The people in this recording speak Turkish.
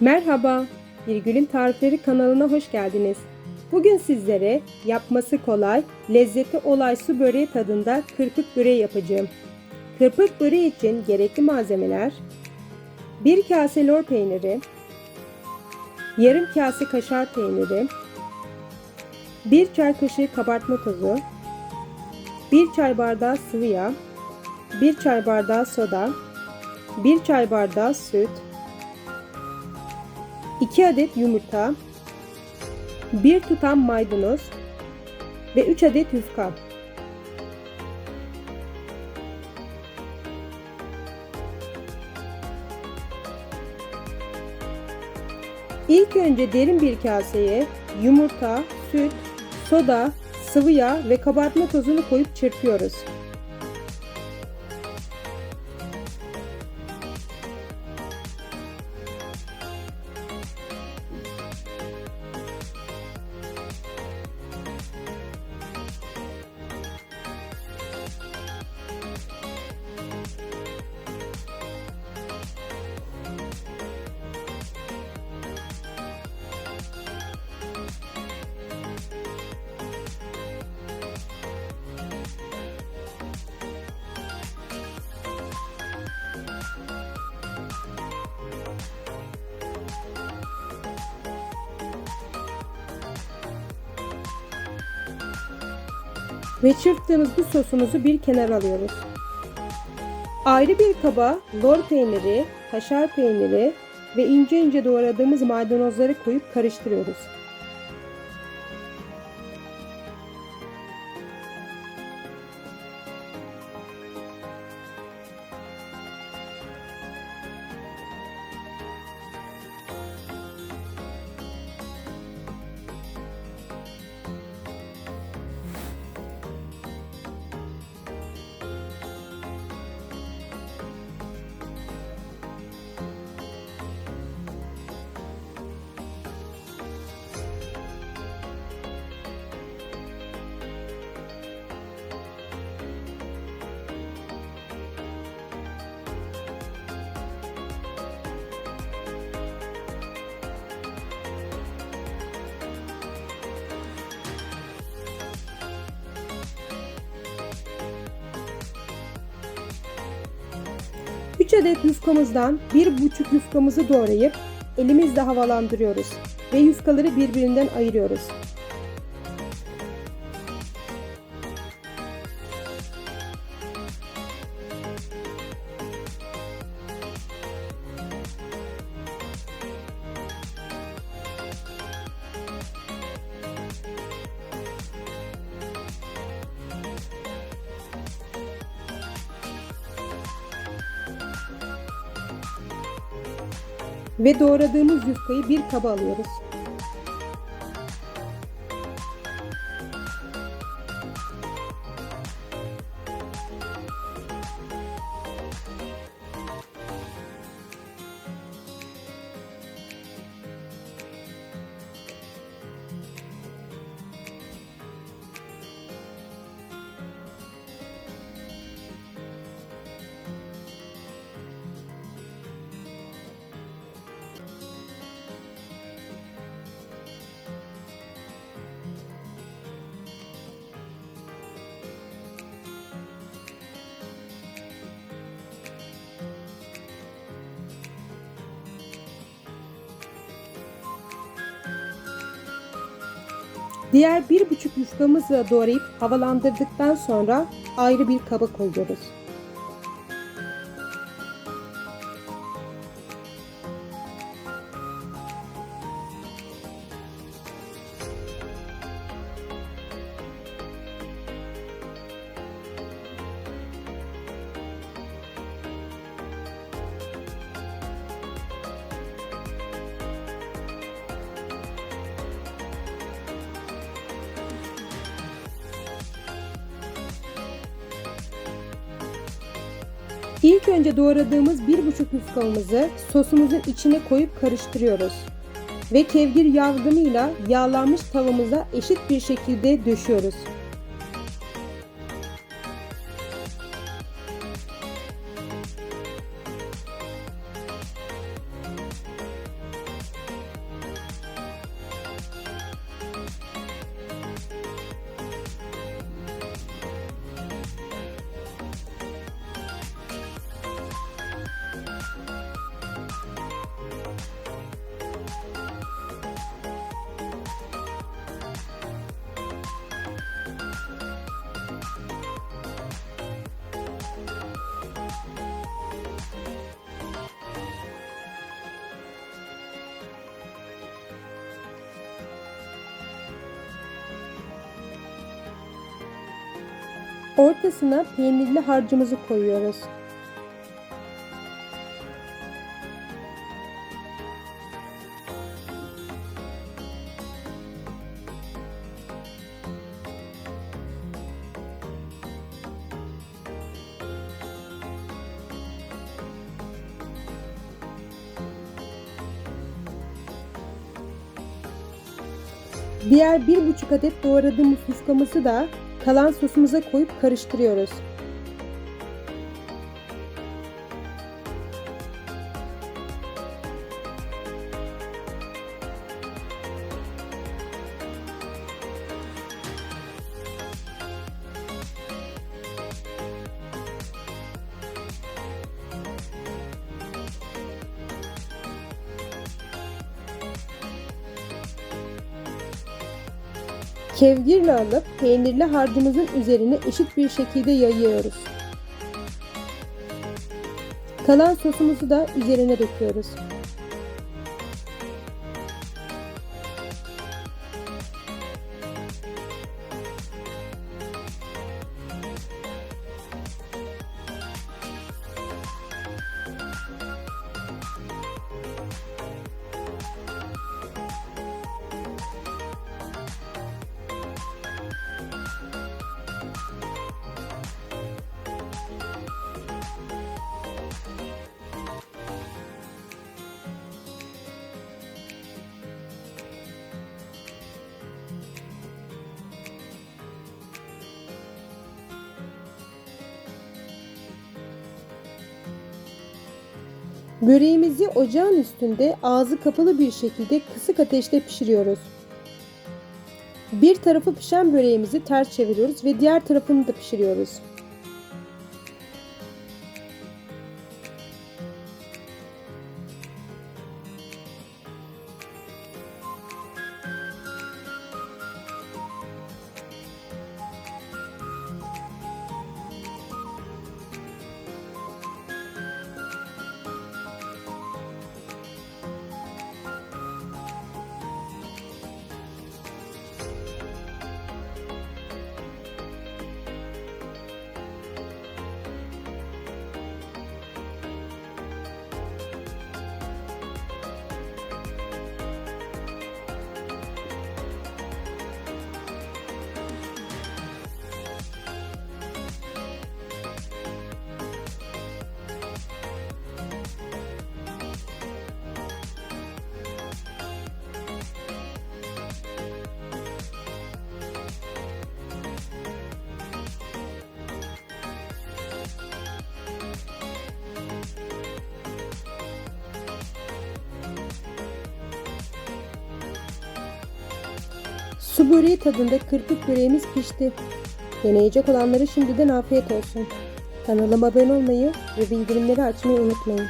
Merhaba, Bir Gül'ün Tarifleri kanalına hoş geldiniz. Bugün sizlere yapması kolay, lezzeti olay su böreği tadında kırpık böreği yapacağım. Kırpık böreği için gerekli malzemeler 1 kase lor peyniri, yarım kase kaşar peyniri, 1 çay kaşığı kabartma tozu, 1 çay bardağı sıvı yağ, 1 çay bardağı soda, 1 çay bardağı süt, 2 adet yumurta, 1 tutam maydanoz ve 3 adet yufka. İlk önce derin bir kaseye yumurta, süt, soda, sıvı yağ ve kabartma tozunu koyup çırpıyoruz. Ve çırptığımız bu sosumuzu bir kenara alıyoruz. Ayrı bir kaba lor peyniri, kaşar peyniri ve ince ince doğradığımız maydanozları koyup karıştırıyoruz. Üç adet yufkamızdan bir buçuk yufkamızı doğrayıp elimizle havalandırıyoruz ve yufkaları birbirinden ayırıyoruz. Ve doğradığımız yufkayı bir kaba alıyoruz. Diğer bir buçuk yufkamızı doğrayıp havalandırdıktan sonra ayrı bir kaba koyuyoruz. İlk önce doğradığımız bir buçuk yufkamızı sosumuzun içine koyup karıştırıyoruz. Ve kevgir yardımıyla yağlanmış tavamıza eşit bir şekilde döşüyoruz. Ortasına peynirli harcımızı koyuyoruz. Diğer bir buçuk adet doğradığımız yufkamızı da kalan sosumuza koyup karıştırıyoruz. Kevgirle alıp peynirli harcımızın üzerine eşit bir şekilde yayıyoruz. Kalan sosumuzu da üzerine döküyoruz. Böreğimizi ocağın üstünde ağzı kapalı bir şekilde kısık ateşte pişiriyoruz. Bir tarafı pişen böreğimizi ters çeviriyoruz ve diğer tarafını da pişiriyoruz. Su böreği tadında kırpık böreğimiz pişti. Deneyecek olanlara şimdiden afiyet olsun. Kanalıma abone olmayı ve bildirimleri açmayı unutmayın.